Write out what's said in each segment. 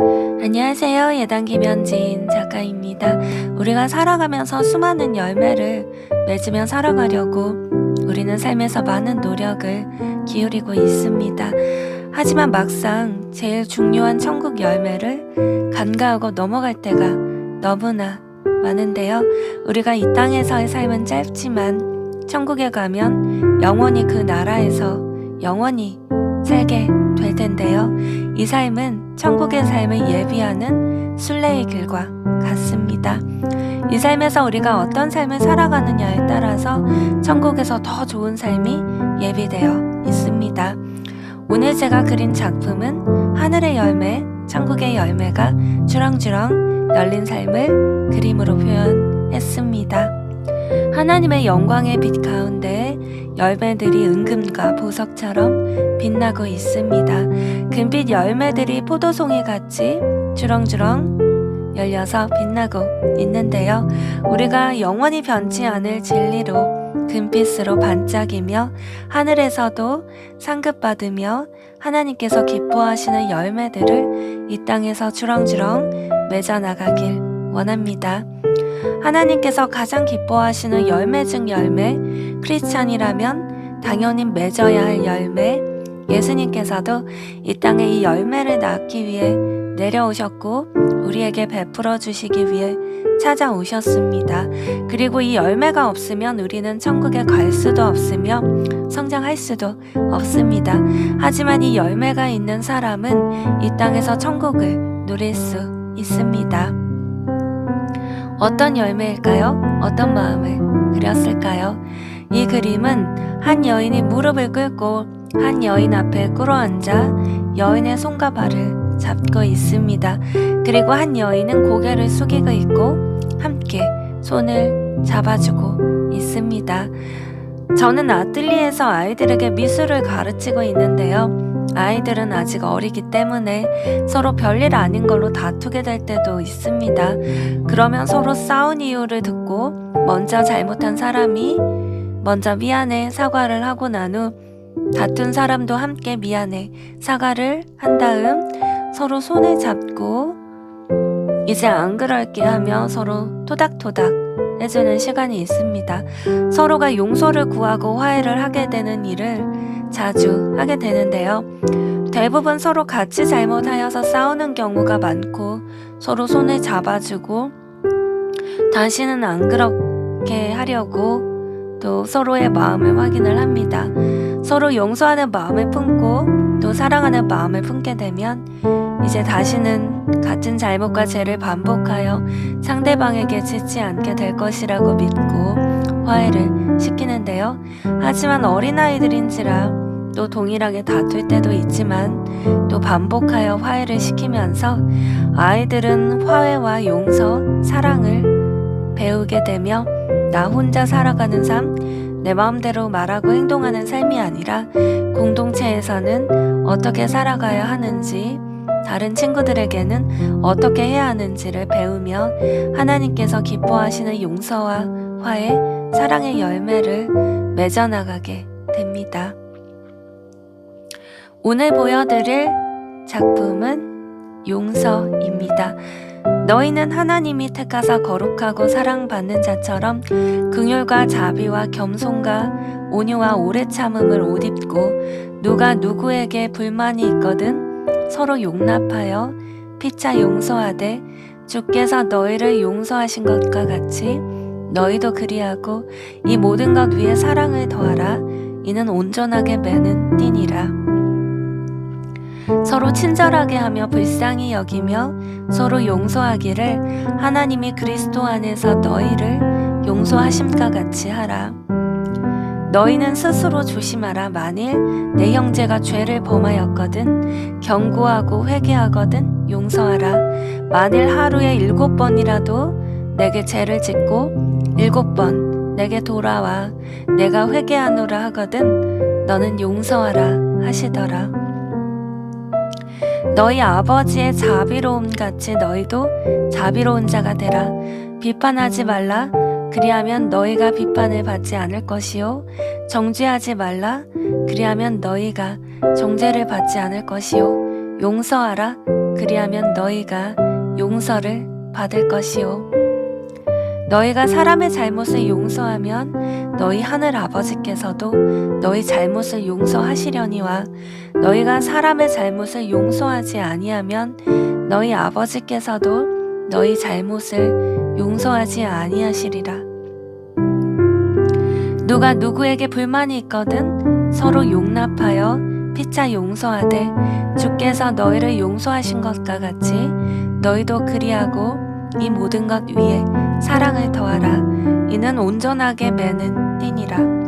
안녕하세요. 예단 김현진 작가입니다. 우리가 살아가면서 수많은 열매를 맺으며 살아가려고 우리는 삶에서 많은 노력을 기울이고 있습니다. 하지만 막상 제일 중요한 천국 열매를 간과하고 넘어갈 때가 너무나 많은데요. 우리가 이 땅에서의 삶은 짧지만 천국에 가면 영원히 그 나라에서 영원히 살게 될 텐데요. 이 삶은 천국의 삶을 예비하는 순례의 길과 같습니다. 이 삶에서 우리가 어떤 삶을 살아가느냐에 따라서 천국에서 더 좋은 삶이 예비되어 있습니다. 오늘 제가 그린 작품은 하늘의 열매, 천국의 열매가 주렁주렁 열린 삶을 그림으로 표현했습니다. 하나님의 영광의 빛 가운데 열매들이 은금과 보석처럼 빛나고 있습니다. 금빛 열매들이 포도송이 같이 주렁주렁 열려서 빛나고 있는데요. 우리가 영원히 변치 않을 진리로 금빛으로 반짝이며 하늘에서도 상급받으며 하나님께서 기뻐하시는 열매들을 이 땅에서 주렁주렁 맺어 나가길 원합니다. 하나님께서 가장 기뻐하시는 열매 중 열매, 크리스찬이라면 당연히 맺어야 할 열매, 예수님께서도 이 땅에 이 열매를 낳기 위해 내려오셨고 우리에게 베풀어 주시기 위해 찾아오셨습니다. 그리고 이 열매가 없으면 우리는 천국에 갈 수도 없으며 성장할 수도 없습니다. 하지만 이 열매가 있는 사람은 이 땅에서 천국을 누릴 수 있습니다. 어떤 열매일까요? 어떤 마음을 그렸을까요? 이 그림은 한 여인이 무릎을 꿇고 한 여인 앞에 꿇어앉아 여인의 손과 발을 잡고 있습니다. 그리고 한 여인은 고개를 숙이고 있고 함께 손을 잡아주고 있습니다. 저는 아틀리에서 아이들에게 미술을 가르치고 있는데요. 아이들은 아직 어리기 때문에 서로 별일 아닌 걸로 다투게 될 때도 있습니다. 그러면 서로 싸운 이유를 듣고 먼저 잘못한 사람이 먼저 미안해 사과를 하고 난 후 다툰 사람도 함께 미안해 사과를 한 다음 서로 손을 잡고 이제 안 그럴게 하며 서로 토닥토닥 해주는 시간이 있습니다. 서로가 용서를 구하고 화해를 하게 되는 일을 자주 하게 되는데요. 대부분 서로 같이 잘못하여서 싸우는 경우가 많고 서로 손을 잡아주고 다시는 안 그렇게 하려고 또 서로의 마음을 확인을 합니다. 서로 용서하는 마음을 품고 또 사랑하는 마음을 품게 되면 이제 다시는 같은 잘못과 죄를 반복하여 상대방에게 지지 않게 될 것이라고 믿고 화해를 시키는데요. 하지만 어린아이들인지라 또 동일하게 다툴 때도 있지만 또 반복하여 화해를 시키면서 아이들은 화해와 용서, 사랑을 배우게 되며 나 혼자 살아가는 삶, 내 마음대로 말하고 행동하는 삶이 아니라 공동체에서는 어떻게 살아가야 하는지, 다른 친구들에게는 어떻게 해야 하는지를 배우며 하나님께서 기뻐하시는 용서와 화해, 사랑의 열매를 맺어나가게 됩니다. 오늘 보여드릴 작품은 용서입니다. 너희는 하나님이 택하사 거룩하고 사랑받는 자처럼 긍휼과 자비와 겸손과 온유와 오래 참음을 옷 입고 누가 누구에게 불만이 있거든 서로 용납하여 피차 용서하되 주께서 너희를 용서하신 것과 같이 너희도 그리하고 이 모든 것 위에 사랑을 더하라. 이는 온전하게 매는 띠니라 서로 친절하게 하며 불쌍히 여기며 서로 용서하기를 하나님이 그리스도 안에서 너희를 용서하심과 같이 하라. 너희는 스스로 조심하라. 만일 내 형제가 죄를 범하였거든 경고하고 회개하거든 용서하라. 만일 하루에 일곱 번이라도 내게 죄를 짓고 일곱 번 내게 돌아와 내가 회개하노라 하거든 너는 용서하라 하시더라. 너희 아버지의 자비로움 같이 너희도 자비로운 자가 되라. 비판하지 말라. 그리하면 너희가 비판을 받지 않을 것이요. 정죄하지 말라. 그리하면 너희가 정죄를 받지 않을 것이요. 용서하라. 그리하면 너희가 용서를 받을 것이요. 너희가 사람의 잘못을 용서하면 너희 하늘 아버지께서도 너희 잘못을 용서하시려니와 너희가 사람의 잘못을 용서하지 아니하면 너희 아버지께서도 너희 잘못을 용서하지 아니하시리라. 누가 누구에게 불만이 있거든 서로 용납하여 피차 용서하되 주께서 너희를 용서하신 것과 같이 너희도 그리하고 이 모든 것 위에 사랑을 더하라 이는 온전하게 매는 띠니라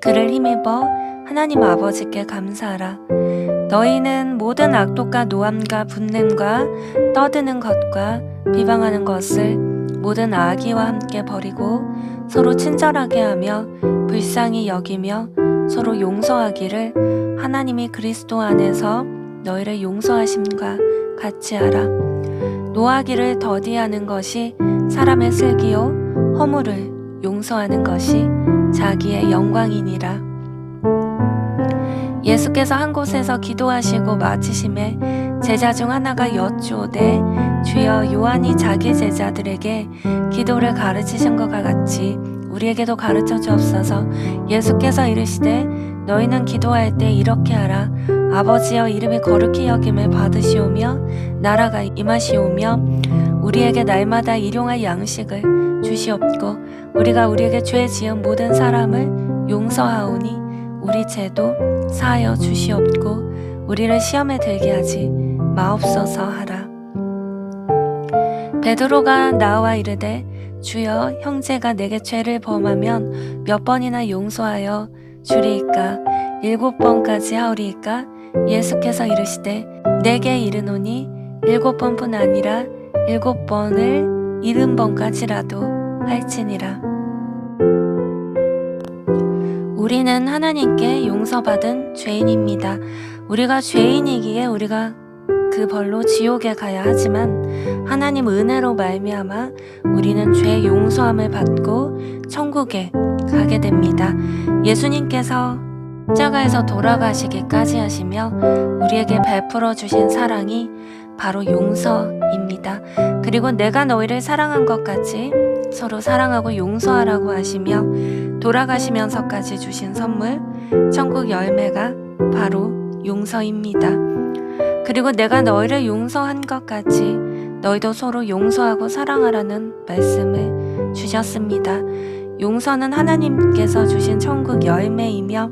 그를 힘입어 하나님 아버지께 감사하라. 너희는 모든 악독과 노함과 분냄과 떠드는 것과 비방하는 것을 모든 악의와 함께 버리고 서로 친절하게 하며 불쌍히 여기며 서로 용서하기를 하나님이 그리스도 안에서 너희를 용서하심과 같이 하라. 노하기를 더디하는 것이 사람의 슬기요 허물을 용서하는 것이 자기의 영광이니라. 예수께서 한 곳에서 기도하시고 마치심에 제자 중 하나가 여쭈오되 주여 요한이 자기 제자들에게 기도를 가르치신 것과 같이 우리에게도 가르쳐 주옵소서 예수께서 이르시되 너희는 기도할 때 이렇게 하라 아버지여 이름이 거룩히 여김을 받으시오며 나라가 임하시오며 우리에게 날마다 일용할 양식을 주시옵고 우리가 우리에게 죄 지은 모든 사람을 용서하오니 우리 죄도 사하여 주시옵고 우리를 시험에 들게 하지 마옵소서 하라. 베드로가 나와 이르되 주여 형제가 내게 죄를 범하면 몇 번이나 용서하여 주리이까? 일곱 번까지 하오리이까? 예수께서 이르시되 내게 이르노니 일곱 번뿐 아니라 일곱 번을 일흔 번까지라도 할지니라 우리는 하나님께 용서받은 죄인입니다. 우리가 죄인이기에 우리가 그 벌로 지옥에 가야 하지만 하나님 은혜로 말미암아 우리는 죄 용서함을 받고 천국에 가게 됩니다. 예수님께서 십자가에서 돌아가시기까지 하시며 우리에게 베풀어 주신 사랑이 바로 용서입니다. 그리고 내가 너희를 사랑한 것 같이 서로 사랑하고 용서하라고 하시며 돌아가시면서까지 주신 선물 천국 열매가 바로 용서입니다. 그리고 내가 너희를 용서한 것 같이 너희도 서로 용서하고 사랑하라는 말씀을 주셨습니다. 용서는 하나님께서 주신 천국 열매이며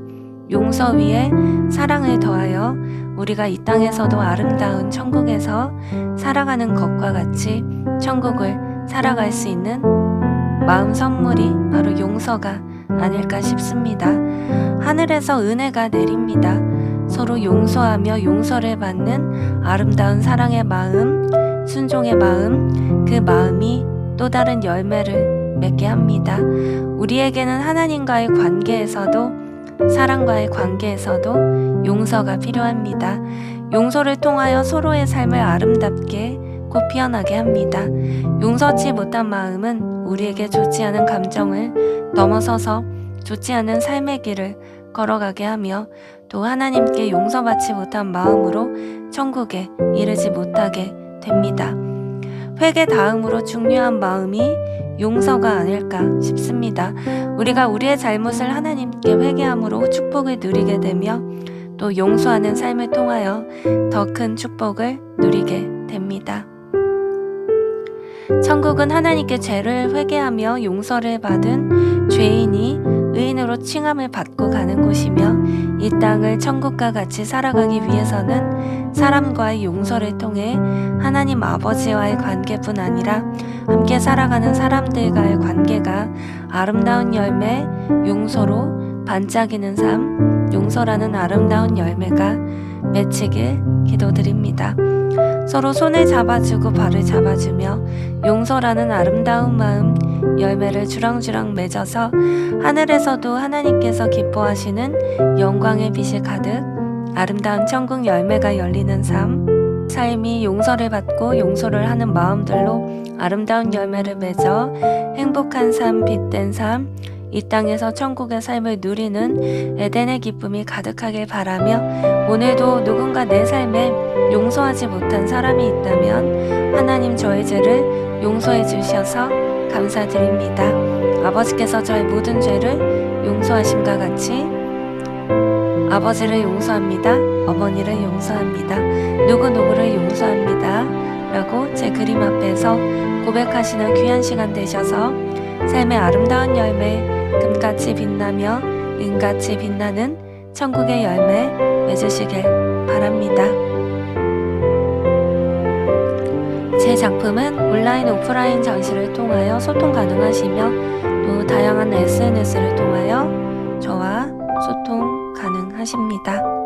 용서 위에 사랑을 더하여 우리가 이 땅에서도 아름다운 천국에서 살아가는 것과 같이 천국을 살아갈 수 있는 마음 선물이 바로 용서가 아닐까 싶습니다. 하늘에서 은혜가 내립니다. 서로 용서하며 용서를 받는 아름다운 사랑의 마음, 순종의 마음, 그 마음이 또 다른 열매를 맺게 합니다. 우리에게는 하나님과의 관계에서도 사랑과의 관계에서도 용서가 필요합니다. 용서를 통하여 서로의 삶을 아름답게 꽃 피어나게 합니다. 용서치 못한 마음은 우리에게 좋지 않은 감정을 넘어서서 좋지 않은 삶의 길을 걸어가게 하며 또 하나님께 용서받지 못한 마음으로 천국에 이르지 못하게 됩니다. 회개 다음으로 중요한 마음이 용서가 아닐까 싶습니다. 우리가 우리의 잘못을 하나님께 회개함으로 축복을 누리게 되며 또 용서하는 삶을 통하여 더 큰 축복을 누리게 됩니다. 천국은 하나님께 죄를 회개하며 용서를 받은 죄인이 의인으로 칭함을 받고 가는 곳이며 이 땅을 천국과 같이 살아가기 위해서는 사람과의 용서를 통해 하나님 아버지와의 관계뿐 아니라 함께 살아가는 사람들과의 관계가 아름다운 열매, 용서로 반짝이는 삶, 용서라는 아름다운 열매가 맺히길 기도드립니다. 서로 손을 잡아주고 발을 잡아주며 용서라는 아름다운 마음 열매를 주렁주렁 맺어서 하늘에서도 하나님께서 기뻐하시는 영광의 빛이 가득 아름다운 천국 열매가 열리는 삶 삶이 용서를 받고 용서를 하는 마음들로 아름다운 열매를 맺어 행복한 삶, 빛된 삶, 이 땅에서 천국의 삶을 누리는 에덴의 기쁨이 가득하길 바라며 오늘도 누군가 내 삶에 용서하지 못한 사람이 있다면 하나님 저의 죄를 용서해 주셔서 감사드립니다. 아버지께서 저의 모든 죄를 용서하심과 같이 아버지를 용서합니다. 어머니를 용서합니다. 누구누구를 용서합니다. 라고 제 그림 앞에서 고백하시는 귀한 시간 되셔서 삶의 아름다운 열매, 금같이 빛나며 은같이 빛나는 천국의 열매 맺으시길 바랍니다. 제 작품은 온라인, 오프라인 전시를 통하여 소통 가능하시며 또 다양한 SNS를 통하여 저와 소통 가능하십니다.